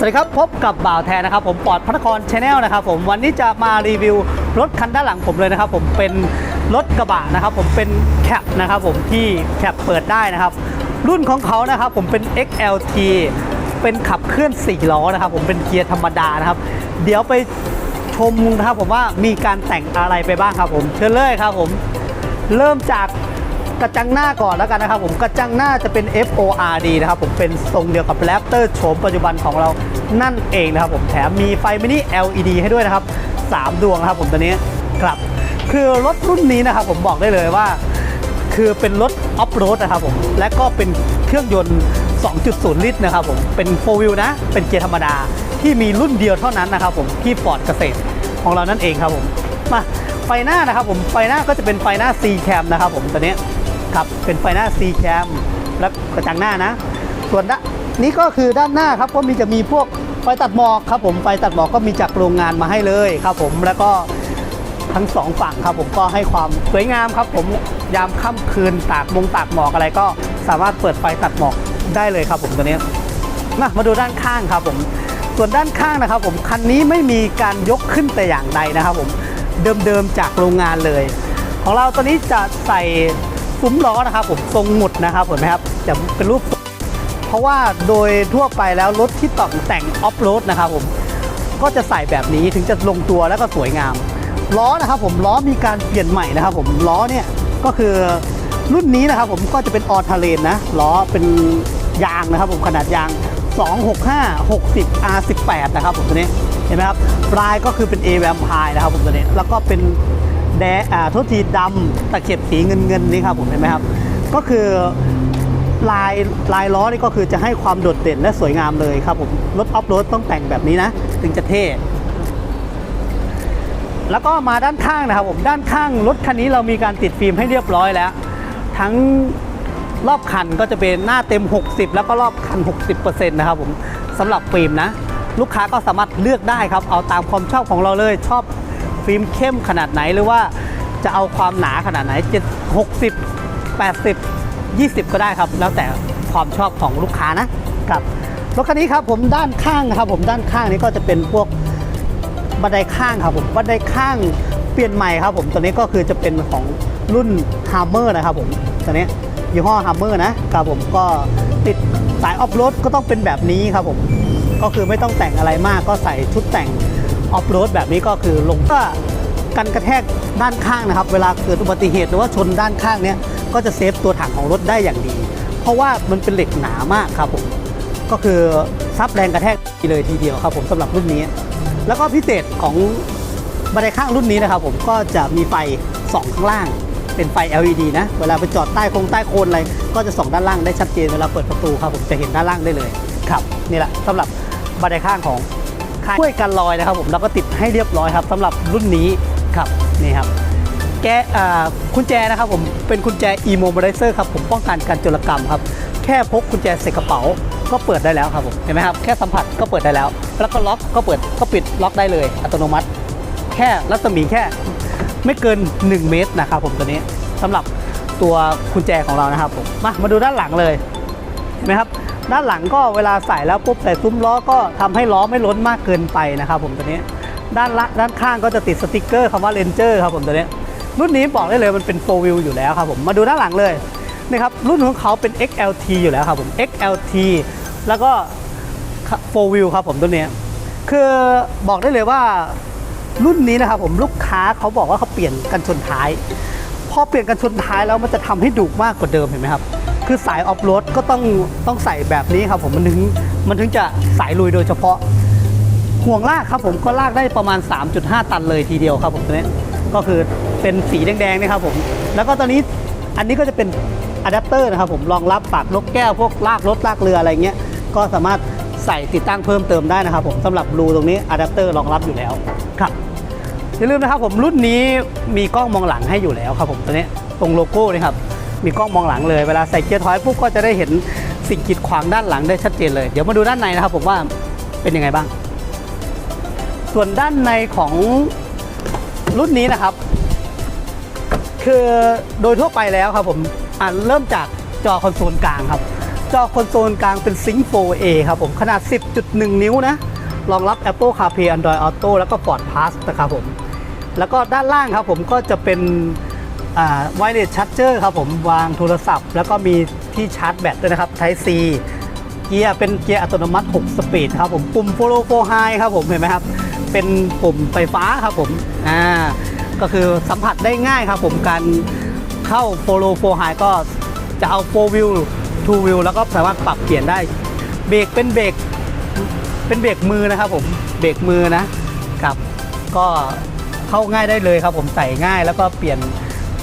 สวัสดีครับ พบกับบ่าวแทนนะครับ ผมปอดพัฒนครชาแนลนะครับผมวันนี้จะมารีวิวรถคันด้านหลังผมเลยนะครับผมเป็นรถกระบะนะครับผมเป็นแคปนะครับผมที่แคปเปิดได้นะครับ รุ่นของเขานะครับผมเป็น XLT เป็นขับเคลื่อน4ล้อนะครับผมเป็นเกียร์ธรรมดานะครับ เดี๋ยวไปชมนะครับผมว่ามีการแต่งอะไรไปบ้างครับผมเชิญเลยครับผม เริ่มจาก กระจังหน้าก่อนแล้วกันนะครับผมกระจังหน้าจะเป็น FORD นะครับผมเป็นทรงเดียวกับ Raptor โฉมปัจจุบันของเรานั่นเองนะครับผมแถมมีไฟมินิ LED ให้ด้วยนะครับ 3 ดวงนะครับผมตัวนี้ครับ คือรถรุ่นนี้นะครับผมบอกได้เลยว่า คือเป็นรถออฟโรดนะครับผมและก็เป็นเครื่องยนต์ 2.0 ลิตรนะครับผมเป็นโฟวิลนะ เป็นเกียร์ธรรมดาที่มีรุ่นเดียวเท่านั้นนะครับผมที่ฟอร์ดเกษตรของเรานั่นเองครับผมมาไฟหน้านะครับผมไฟหน้าก็จะเป็นไฟหน้า C cam นะครับผมตัวนี้ ครับเป็นไฟหน้า C cam และกระจังหน้านะ ส่วนด้านนี้ก็คือด้านหน้าครับก็มีจะมีพวกไฟตัดหมอกครับผมไฟตัดหมอกก็มีจากโรงงานมาให้เลยครับผมแล้วก็ทั้งสองฝั่งครับผมก็ให้ความสวยงามครับผมยามค่ำคืนตากมงตากหมอกอะไรก็สามารถเปิดไฟตัดหมอกได้เลยครับผมตัวนี้มามาดูด้านข้างครับผมส่วนด้านข้างนะครับผมคันนี้ไม่มีการยกขึ้นแต่อย่างใดนะครับผมเดิมๆจากโรงงานเลย ของเราตัวนี้จะใส่ ซุ้มล้อนะครับผมทรงหมุดนะครับเห็นไหมครับจะเป็นรูป เพราะว่าโดยทั่วไปแล้วรถที่ต่อแต่งออฟโรดนะครับผมก็จะใส่แบบนี้ถึงจะลงตัวแล้วก็สวยงาม ล้อนะครับผมล้อมีการเปลี่ยนใหม่นะครับผมล้อเนี่ยก็คือรุ่นนี้นะครับผมก็จะเป็นออทาเลนนะล้อเป็นยางนะครับผมขนาดยาง 265 60 R18 นะครับผมตัวนี้เห็นไหมครับปลายก็คือเป็น A v a m p i r e นะครับผมตัวนี้แล้วก็เป็น แดอ่าทษทีดำตะเข็บสีเงินเงินนี่ครับผมเห็นไหมครับ ก็คือลายลายล้อนี่ก็คือจะให้ความโดดเด่นและสวยงามเลยครับผมรถออฟโรดต้องแต่งแบบนี้นะ ถึงจะเท่แล้วก็มาด้านข้างนะครับผมด้านข้างรถคันนี้เรามีการติดฟิล์มให้เรียบร้อยแล้ว ทั้งรอบคันก็จะเป็นหน้าเต็ม 60 แล้วก็รอบคัน 60%นะครับผมสำหรับฟิล์มนะ ลูกค้าก็สามารถเลือกได้ครับ เอาตามความชอบของเราเลยชอบ ฟิล์มเข้มขนาดไหนหรือว่าจะเอาความหนาขนาดไหน7 60 80 20 ก็ได้ครับ แล้วแต่ความชอบของลูกค้านะครับรถคันนี้ครับผมด้านข้างนะครับผมด้านข้างนี้ก็จะเป็นพวกบันไดข้างครับผมบันไดข้างเปลี่ยนใหม่ครับผมตัวนี้ก็คือจะเป็นของรุ่น Hammer นะครับผมตัวนี้ยี่ห้อ Hammer นะครับผมก็ติดสายออฟโรดก็ต้องเป็นแบบนี้ครับผมก็คือไม่ต้องแต่งอะไรมากก็ใส่ชุดแต่ง ออฟโรดแบบนี้ก็คือลงก็กันกระแทกด้านข้างนะครับ เวลาเกิดอุบัติเหตุหรือว่าชนด้านข้างเนี้ยก็จะเซฟตัวถังของรถได้อย่างดี เพราะว่ามันเป็นเหล็กหนามากครับผมก็คือซับแรงกระแทกเลยทีเดียวครับผมสำหรับรุ่นนี้ แล้วก็พิเศษของบันไดข้างรุ่นนี้นะครับ ผมก็จะมีไฟส่องข้างล่าง เป็นไฟ LED นะ เวลาไปจอดใต้โครงใต้โคนอะไรก็จะส่องด้านล่างได้ชัดเจนเวลาเปิดประตูครับผมจะเห็นด้านล่างได้เลยครับนี่แหละสำหรับบันไดข้างของ ช่วยกันลอยนะครับผมแล้วก็ติดให้เรียบร้อยครับสำหรับรุ่นนี้ครับนี่ครับแกคุญแจนะครับผมเป็นกุญแจ e-mobilizer ครับผมป้องกันการโจรกรรมครับแค่พกกุญแจใส่กระเป๋าก็เปิดได้แล้วครับผมเห็นไหมครับแค่สัมผัสก็เปิดได้แล้ว แล้วก็ล็อกก็เปิดก็ปิดล็อกได้เลย อัตโนมัติ แค่รัศมีแค่ไม่เกิน 1 เมตรนะครับผมตัวนี้สำหรับตัวกุญแจของเรานะครับผมมามาดูด้านหลังเลย เห็นไหมครับด้านหลังก็เวลาใส่แล้วปุ๊บใส่ซุ้มล้อก็ทำให้ล้อไม่ล้นมากเกินไปนะครับผมตัวนี้ด้านละด้านข้างก็จะติดสติกเกอร์คำว่า Ranger ครับผมตัวนี้รุ่นนี้บอกได้เลยมันเป็น4 wheel อยู่แล้วครับผมมาดูด้านหลังเลยนะครับรุ่นของเขาเป็น XLT อยู่แล้วครับผม XLT แล้วก็4 wheel ครับผมตัวนี้คือบอกได้เลยว่ารุ่นนี้นะครับผมลูกค้าเขาบอกว่าเขาเปลี่ยนกันชนท้าย พอเปลี่ยนกันชนท้ายแล้วมันจะทำให้ดุมากกว่าเดิมเห็นไหมครับ คือสายออฟโรดก็ต้องต้องใส่แบบนี้ครับผมมันถึงมันถึงจะสายลุยโดยเฉพาะ ห่วงลากครับผมก็ลากได้ประมาณ 3.5 ตันเลยทีเดียวครับผมตัวนี้ก็คือเป็นสีแดงๆนะครับผม แล้วก็ตอนนี้อันนี้ก็จะเป็นอะแดปเตอร์นะครับผมรองรับปากนกแก้วพวกลากรถลากเรืออะไรเงี้ยก็สามารถใส่ติดตั้งเพิ่มเติมได้นะครับผมสำหรับรูตรงนี้อะแดปเตอร์รองรับอยู่แล้วครับอย่าลืมนะครับผมรุ่นนี้มีกล้องมองหลังให้อยู่แล้วครับผมตัวนี้ตรงโลโก้นี่ครับ มีกล้องมองหลังเลย เวลาใส่เกียร์ถอยปุ๊บก็จะได้เห็นสิ่งกีดขวางด้านหลังได้ชัดเจนเลย เดี๋ยวมาดูด้านในนะครับผมว่าเป็นยังไงบ้าง ส่วนด้านในของรุ่นนี้นะครับ คือโดยทั่วไปแล้วครับผมอ่าเริ่มจากจอคอนโซลกลางครับ จอคอนโซลกลางเป็น Sync 4A ครับผมขนาด 10.1 นิ้วนะรองรับ Apple CarPlay Android Auto แล้วก็ Ford Pass นะครับผม แล้วก็ด้านล่างครับผมก็จะเป็น ไวเลสชาร์จเจอร์ครับผมวางโทรศัพท์ แล้วก็มีที่ชาร์จแบตด้วยนะครับ Type C เกียร์เป็นเกียร์อัตโนมัติ 6 สปีดครับผมปุ่ม Follow for High ครับผมเห็นไหมครับ เป็นปุ่มไฟฟ้าครับผมอ่าก็คือสัมผัสได้ง่ายครับผมการเข้า Follow for High ก็จะเอา4 wheel 2 wheel แล้วก็สามารถปรับเปลี่ยนได้เบรกเป็นเบรกเป็นเบรกมือนะครับผมเบรกมือนะครับ ก็เข้าง่ายได้เลยครับผมใส่ง่ายแล้วก็เปลี่ยน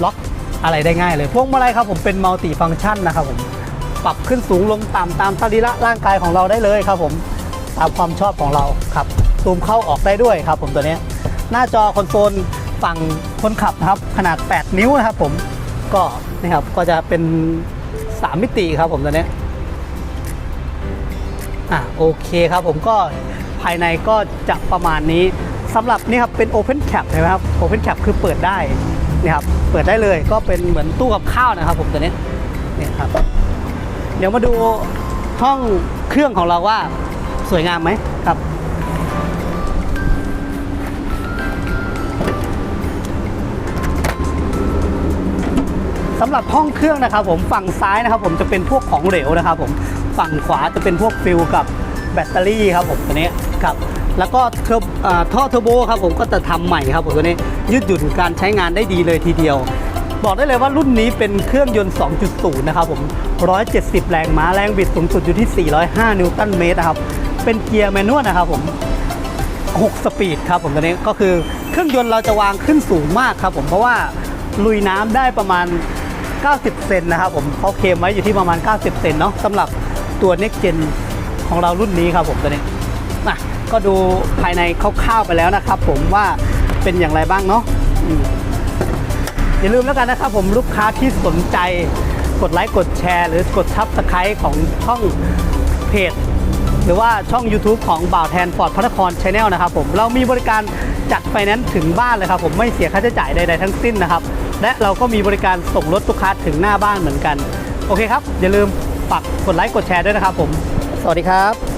ล็อกอะไรได้ง่ายเลยพวงมาลัยครับผมเป็นมัลติฟังก์ชันนะครับผมปรับขึ้นสูงลงต่ำตามสรีระร่างกายของเราได้เลยครับผมตามความชอบของเราครับซูมเข้าออกได้ด้วยครับ ผมตัวนี้ หน้าจอคอนโซลฝั่งคนขับนะครับ ขนาด 8 นิ้วนะครับผมก็นี่ครับก็จะเป็น 3 มิติครับผมตัวนี้อะโอเคครับผมก็ภายในก็จะประมาณนี้สำหรับนี่ครับเป็น Open Cap ใช่ไหมครับ Open Cap คือเปิดได้ นี่ครับเปิดได้เลยก็เป็นเหมือนตู้กับข้าวนะครับผมตัวนี้เนี่ยครับ เดี๋ยวมาดูห้องเครื่องของเราว่าสวยงามไหมครับสำหรับห้องเครื่องนะครับ ผมฝั่งซ้ายนะครับ ผมจะเป็นพวกของเหลวนะครับ ผมฝั่งขวาจะเป็นพวกฟิลกับแบตเตอรี่ครับผมตัวนี้ครับ แล้วก็ท่อเทอร์โบครับผมก็จะทำใหม่ครับผมตัวนี้ยืดหยุ่นการใช้งานได้ดีเลยทีเดียว บอกได้เลยว่ารุ่นนี้เป็นเครื่องยนต์ 2.0 นะครับผม 170 แรงม้าแรงบิดสูงสุดอยู่ที่ 405 นิวตันเมตรนะครับ เป็นเกียร์แมนนวลนะครับผม 6 สปีดครับผมตัวนี้ก็คือเครื่องยนต์เราจะวางขึ้นสูงมากครับผมเพราะว่าลุยน้ำได้ประมาณ 90 เซนนะครับผมเขาเคลมไว้อยู่ที่ประมาณ 90 เซนเนาะสำหรับตัว Next Gen ของเรารุ่นนี้ครับผมตัวนี้ นะก็ดูภายในคร่าวๆไปแล้วนะครับ ผมว่าเป็นอย่างไรบ้างเนาะอย่าลืมแล้วกันนะครับ ผมลูกค้าที่สนใจกดไลค์กดแชร์ หรือกดทับสไครต์ของช่องเพจหรือว่าช่อง YouTube ของบ่าวแทนฟอร์ดพระนครชาแนลนะครับผมเรามีบริการจัดไฟแนนซ์ถึงบ้านเลยครับผมไม่เสียค่าใช้จ่ายใดๆทั้งสิ้นนะครับ และเราก็มีบริการส่งรถลูกค้าถึงหน้าบ้านเหมือนกัน โอเคครับ อย่าลืมฝากกดไลค์กดแชร์ด้วยนะครับผม สวัสดีครับ